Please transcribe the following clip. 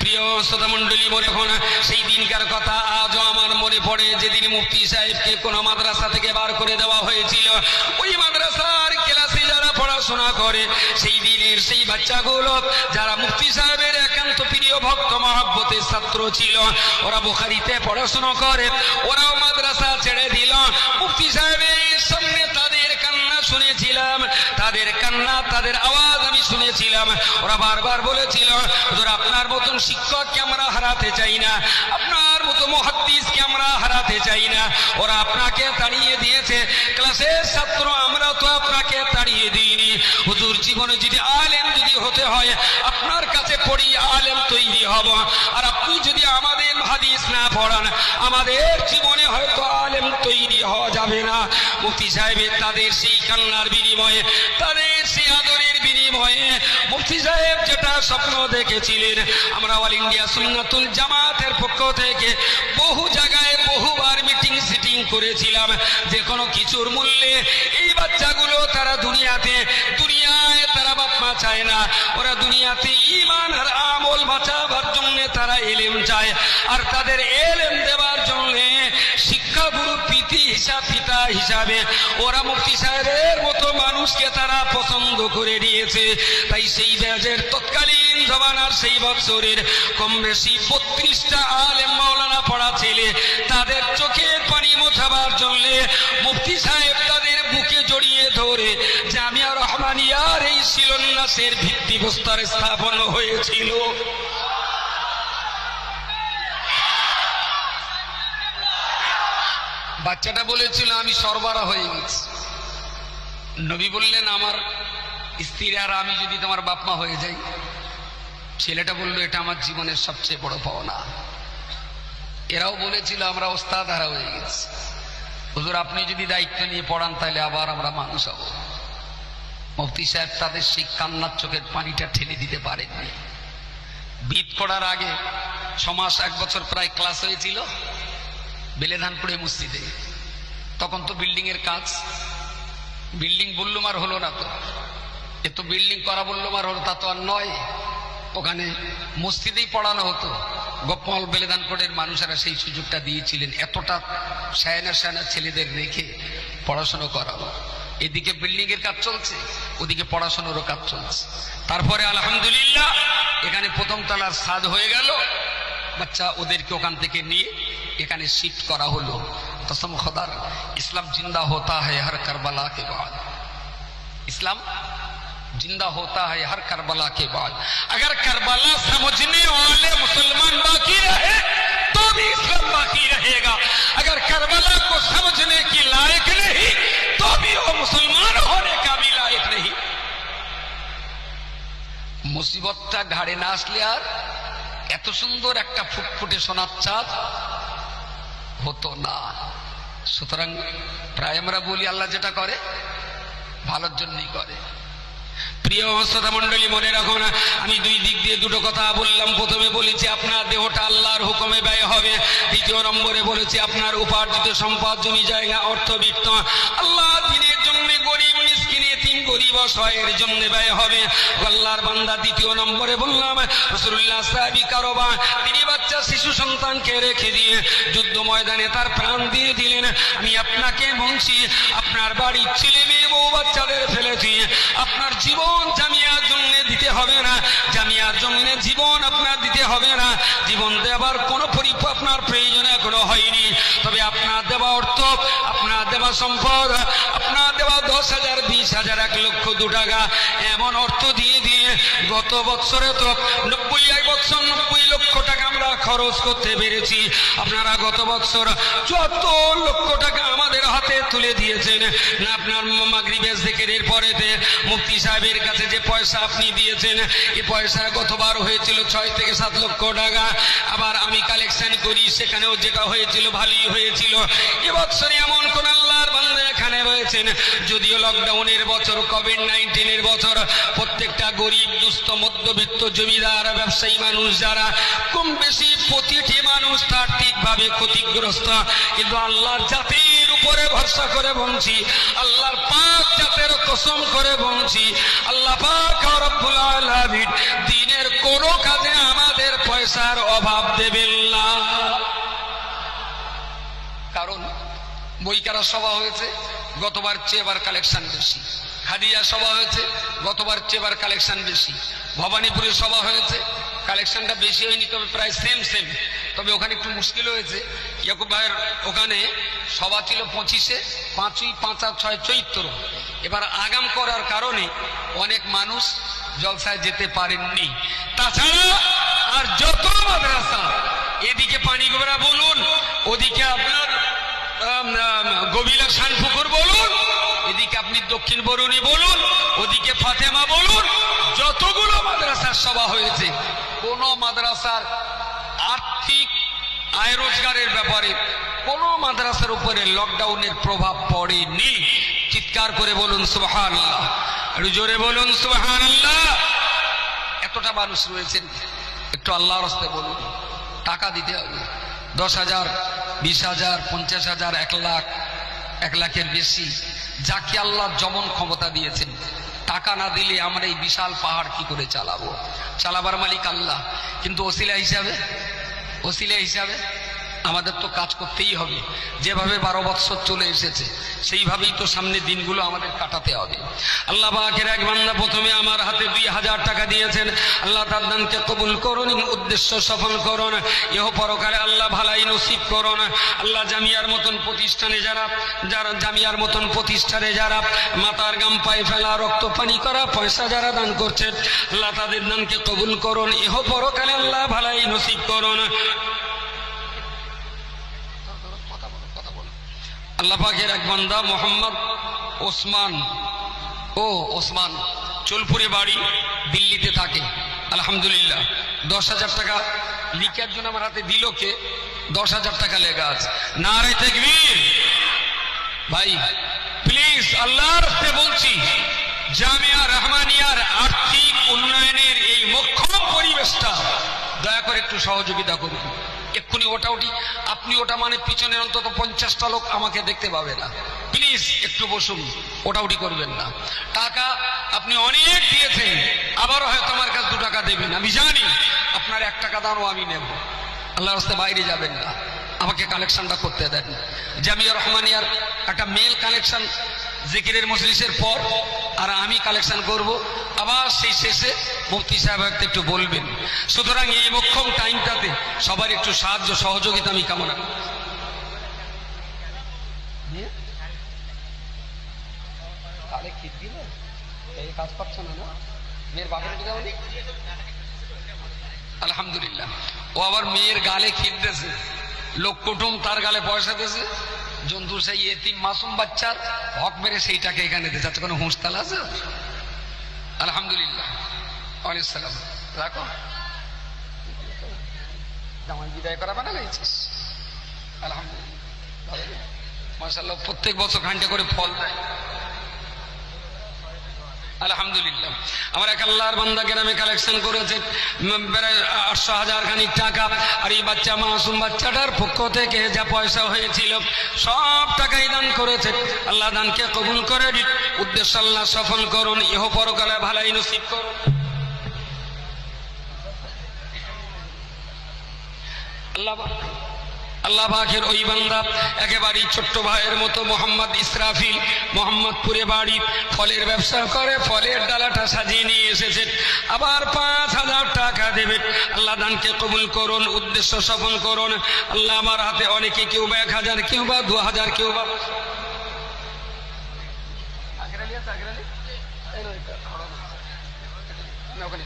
প্রিয় শ্রোতা মন্ডলী মনে এখন সেই দিনকার কথা আজও আমার মনে পড়ে, যেদিন মুফতি সাহেবকে কোন মাদ্রাসা থেকে বার করে দেওয়া হয়েছিল। ওই মাদ্রাসার ক্লাসে যারা পড়াশোনা করে, সেই দিনের সেই বাচ্চাগুলো, যারা মুফতি সাহেবের একান্ত প্রিয় ভক্ত মহাব্বতের ছাত্র ছিল, ওরা বুখারিতে পড়াশোনা করে, ওরাও মাদ্রাসা ছেড়ে দিল। মুফতি সাহেবের সামনে শুনেছিলাম, তাদের কান্না, তাদের আওয়াজ আমি শুনেছিলাম। ওরা বারবার বলেছিল আপনার মতন শিক্ষককে আমরা হারাতে চাই না? আপনার মতো মহাদ্দিসকে আমরা হারাতে চাই না? ওরা আপনাকে তাড়িয়ে দিয়েছে, ক্লাসের ছাত্র, আমরা তো দিইনি। হুজুর জীবনে যদি আলেম যদি হতে হয়, আপনার কাছে পড়ি আলেম তৈরি হব। আর আপনি যদি আমাদের হাদিস না পড়ান, আমাদের জীবনে হয়তো আলেম তৈরি হওয়া যাবে না। মুফতি সাহেবের তাদের সেই কান্নার বিনিময়ে, তাদের সেই আদরের বিনিময়ে মুফতি সাহেব যেটা স্বপ্ন দেখেছিলেন, আমরা অল ইন্ডিয়া সুন্নাতুল জামাতের পক্ষ থেকে বহু জায়গায় করেছিলাম যে কোনো কিছুর মূল্যে। এই বাচ্চাগুলো তারা দুনিয়াতে, দুনিয়ায় তারা বাপ মা চায় না। ওরা দুনিয়াতে ইমান আর আমল বাঁচাবার জন্য তারা এলেম চায়। আর তাদের এলেম দেওয়ার জন্য শিক্ষাগুরু পিতি হিসাব পিতা হিসাবে ওরা মুফতি সাহেবের মতো মানুষকে তারা পছন্দ করে নিয়েছে। তাই সেই ব্যাজের তৎকালীন জমানার সেই বৎসরের কম বেশি বত্রিশটা আলেম মাওলানা পড়া ছেলে, তাদের চোখের পানি জন্য মুফতি সাহেব তাদের বুকে জড়িয়ে ধরে, জামিয়া রহমানিয়ার এই শিলন্যাসের ভিত্তি প্রস্তর স্থাপন হয়েছিল। বাচ্চাটা বলেছিল, আমি সরবরাহ হয়ে গেছি। নবী বললেন, আমার স্ত্রী আর আমি যদি তোমার বাপমা হয়ে যাই, ছেলেটা বলল, এটা আমার জীবনের সবচেয়ে বড় পাওনা। এরাও বলেছিল, আমরা ওস্তাদ হারা হয়ে গেছি। হুজুর, আপনি যদি দায়িত্ব নিয়ে পড়ান, তাহলে আবার আমরা মানুষ হব। মুফতি সাহেব তাদের সেই কান্নার চোখের পানিটা ঠেলে দিতে পারেননি। বিদ পড়ার আগে ছমাস এক বছর প্রায় ক্লাস হয়েছিল বেলেধানপুরে মসজিদে। তখন তো বিল্ডিং এর কাজ। বিল্ডিং বললুম আর হলো না তো। এ তো বিল্ডিং করা বললুম আর হলো, তা তো আর নয়। ওখানে মসজিদেই পড়ানো হতো। গোপাল বেলেদান কোটের মানুষেরা সেই সুযোগটা দিয়েছিলেন। এতটা সায়না সায়না ছেলেদের রেখে পড়াশুনো করাবো এদিকে বিল্ডিং এর কাজ চলছে, ওদিকে পড়াশোনারও কাজ চলছে। তারপরে আলহামদুলিল্লাহ, এখানে প্রথম তলার সাদ হয়ে গেল। বাচ্চা ওদেরকে ওখান থেকে নিয়ে এখানে শিফট করা হলো। কসম খদার, ইসলাম জিন্দা হতা হ্যাঁ হর কারবালা কে বাদ ইসলাম जिंदा होता है हर करबला के बाद अगर करबला समझने वाले मुसलमान बाकी रहे तो भी इस्लाम बाकी रहेगा अगर करबला को समझने की लायक नहीं तो भी वो मुसलमान होने का भी लायक नहीं মুসিবতটা ঘাড়ে না আসলে আর এত সুন্দর একটা ফুটফুটে সোনার চাঁদ হতো না সুতরাং প্রায় আমরা বলি আল্লাহ যেটা করে ভালোর জন্যই করে প্রিয় শ্রোতা মন্ডলী মনে রাখুন, আমি দুই দিক দিয়ে দুটো কথা বললাম। প্রথমে বলেছি, আপনার দেহটা আল্লাহর হুকুমে ব্যয় হবে। দ্বিতীয় নম্বরে বলেছি, আপনার উপার্জিত সম্পদ জমি, জায়গা অর্থবিত্ত আল্লাহ দিনের জন্য গরিব, মিসকিন, এতিম, গরিব, অসহায়ের জন্য ব্যয় হবে। আল্লাহর বান্দা, দ্বিতীয় নম্বরে বললাম রসুল্লাহ সাহাবি কারোবা, তিনি বাচ্চা, শিশু, সন্তানকে রেখে দিয়ে যুদ্ধ ময়দানে তার প্রাণ দিয়ে দিলেন। আমি আপনাকে বলছি আপনার বাড়ির ছেলে মেয়ে, বউ বাচ্চাদের ফেলেছি। আপনার জীবন জামিয়ার জন্য দিতে হবে না। জামিয়ার জন্য জীবন আপনার দিতে হবে না। জীবন দেবার কোনো পরিপ আপনার প্রয়োজন এখনও হয়নি। তবে আপনার দেওয়া অর্থ, আপনার দেওয়া সম্পদ, আপনার দেওয়া দশ হাজার, বিশ হাজার, এক লক্ষ দু টাকা। এমন অর্থ দিয়ে দিয়ে গত বছরে তো নব্বই এক বছর নব্বই লক্ষ টাকা আমরা খরচ করতে পেরেছি। আপনারা গত বছর চুয়াত্তর লক্ষ টাকা তুলে দিয়েছেন। না আপনার মাগরিবের জেকেরের পরেতে মুফতি সাহেবের কাছে যে পয়সা আপনি দিয়েছেন এই পয়সা গতবার হয়েছিল ছয় থেকে সাত লক্ষ টাকা। আবার আমি কালেকশন করি, সেখানেও যেটা হয়েছিল ভালোই হয়েছিল। এবছরে এমন কোন আল্লাহর বান্দা এখানে রয়েছেন, যদিও লকডাউনের বছর কোভিড নাইন্টিনের বছর, প্রত্যেকটা গরিব, দুস্থ, মধ্যবিত্ত, জমিদার, ব্যবসায়ী মানুষ যারা কম বেশি প্রতিটি মানুষ তার ঠিকভাবে ক্ষতিগ্রস্ত। কিন্তু আল্লাহর জাতির উপরে ভরসা করে বলছি, আল্লাহর পাক জাতের কসম করে বলছি, আল্লাহ পাক রব্বুল আলামিন দিনের কোন কাজে আমাদের পয়সার অভাব দেবেন না। কারণ বইকারা সভা হয়েছে, গতবার চেয়ে এবার কালেকশন বেশি। খাদিয়া সভা হয়েছে, গতবার চেয়ে এবার কালেকশন বেশি। ভবানীপুরে সভা হয়েছে, কালেকশনটা বেশি হয়নি, তবে প্রায় সেম সেম তবে ওখানে একটু মুশকিল হয়েছে। ইয়াকুব ভাইয়ের ওখানে সভা ছিল পঁচিশে, পাঁচই পাঁচ ছয় চৈত্র। এবার আগাম করার কারণে অনেক মানুষ জলসায় যেতে পারেননি। তাছাড়া আর যত মাদ্রাসা, এদিকে পানিগোবরা বলুন, ওদিকে আপনার গবিলা শানপুকুর বলুন, এদিকে আপনি দক্ষিণ বরুণী বলুন, ওদিকে ফাতেমা বলুন, যতগুলো মাদ্রাসার সভা হয়েছে, কোন মাদ্রাসার আয় রোজগারের ব্যাপারে কোন মাদ্রাসার উপরে লকডাউনের প্রভাব পড়েনি। চিৎকার করে বলুন সুবহান আল্লাহ জোরে বলুন সুবহান আল্লাহ এতটা মানুষ রয়েছেন, একটু আল্লাহর হস্তে বলুন, টাকা দিতে হবে। দশ হাজার, বিশ হাজার, পঞ্চাশ হাজার, এক লাখ, এক লাখের বেশি, যাকে আল্লাহ যেমন ক্ষমতা দিয়েছেন, টাকা না দিলে আমরা এই বিশাল পাহাড় কি করে চালাবো? চালাবার মালিক আল্লাহ, কিন্তু ওসিলা হিসাবে ওসিলা হিসাবে আমাদের তো কাজ করতেই হবে। যেভাবে বারো বৎসর চলে এসেছে, সেইভাবেই তো সামনে দিনগুলো আমাদের কাটাতে হবে। আল্লাহ পাকের এক বান্দা প্রথমে আমার হাতে দুই হাজার টাকা দিয়েছেন। আল্লাহ তার দানকে কবুল করুন উদ্দেশ্য সফল করুন। এহ পরকালে আল্লাহ ভালাই নসিব করুন। আল্লাহ জামিয়ার মতন প্রতিষ্ঠানে যারা যারা জামিয়ার মতন প্রতিষ্ঠানে যারা মাতার গাম পায়ে ফেলা রক্ত পানি করা, পয়সা যারা দান করছেন, আল্লাহ তাদের দানকে কবুল করুন। এহ পরকালে আল্লাহ ভালাই নসিব করুন। আল্লাহ পাকের এক বান্দা মোহাম্মদ ওসমান ও ওসমান চুলপুরে বাড়ি দিল্লিতে থাকে। আলহামদুলিল্লাহ। দশ হাজার টাকা লিখার জন্য আমার হাতে দিল কে? দশ হাজার টাকা লেখা আছে। না রে তেকবীর। ভাই প্লিজ আল্লাহর বলছি, জামিয়া রহমানিয়ার আর্থিক উন্নয়নের এই মোক্ষম পরিবেশটা দয়া করে একটু সহযোগিতা করুন। এক্ষুনি ওটা উঠি। আপনি ওটা মানে পিছনে অন্তত পঞ্চাশটা লোক আমাকে দেখতে পাবে না। প্লিজ, একটু বসুন। ওটা উঠি করবেন না। টাকা আপনি অনেক দিয়েছেন। আবারও হয়তো আমার কাছে দু টাকা দেবেন। আমি জানি আপনার এক টাকা দানও আমি নেব। আল্লাহর রাস্তায় বাইরে যাবেন না। আমাকে কালেকশনটা করতে দেন। জামিয়া রহমানিয়ার একটা মেল কালেকশন জিকিরের মজলিসের পর আর আমি কালেকশন করব। আবার সেই শেষে মুফতি সাহেব একটা একটু বলবেন। সুতরাং এই মক্ষম টাইমটাতে সবার একটু সাহায্য সহযোগিতা আমি কামনা আলহামদুলিল্লাহ। ও আবার মেয়ের গালে খিদতেছে লোক কুটুম তার গালে পয়সা দিয়েছে। জন্তু সেই এতিম মাসুম বাচ্চার হক মেরে সেইটাকে এখানে দিতে। যাচ্ছে কোনো হুঁসতাল আছে? আলহামদুলিল্লাহ। আলাইসালাম রাখো। জামাই বিদায় করা বানা লাগছিস আলহামদুলিল্লাহ। মাসাল্লাহ প্রত্যেক বছর ঘান্টে করে ফল দেয়। আলহামদুলিল্লাহ। আমার এক আল্লাহর বান্দা গ্রামে কালেকশন করেছে আটশো হাজার খানিক টাকা। আর এই বাচ্চা, মাসুম বাচ্চাটার পক্ষ থেকে যা পয়সা হয়েছিল, সব টাকাই দান করেছে। আল্লাহ দানকে কবুল করে উদ্দেশ্য আল্লাহ সফল করুন। ইহ পরকালে ভালাই নসিব করুন। আল্লাহ আল্লাহ ওই বান্দা একেবারেই ছোট্ট ভাইয়ের মতো মোহাম্মদ ইসরাফিল মোহাম্মদপুরে বাড়ি ফলের ব্যবসা করে ফলের ডালাটা সাজিয়ে নিয়ে এসেছে। আবার পাঁচ হাজার টাকা দেবে। আল্লাহ দানকে কবুল করুন উদ্দেশ্য সফল করুন। আল্লাহ আমার হাতে অনেকে কেউ বা এক হাজার কেউ বা দু হাজার কেউ বা না, ওখানে।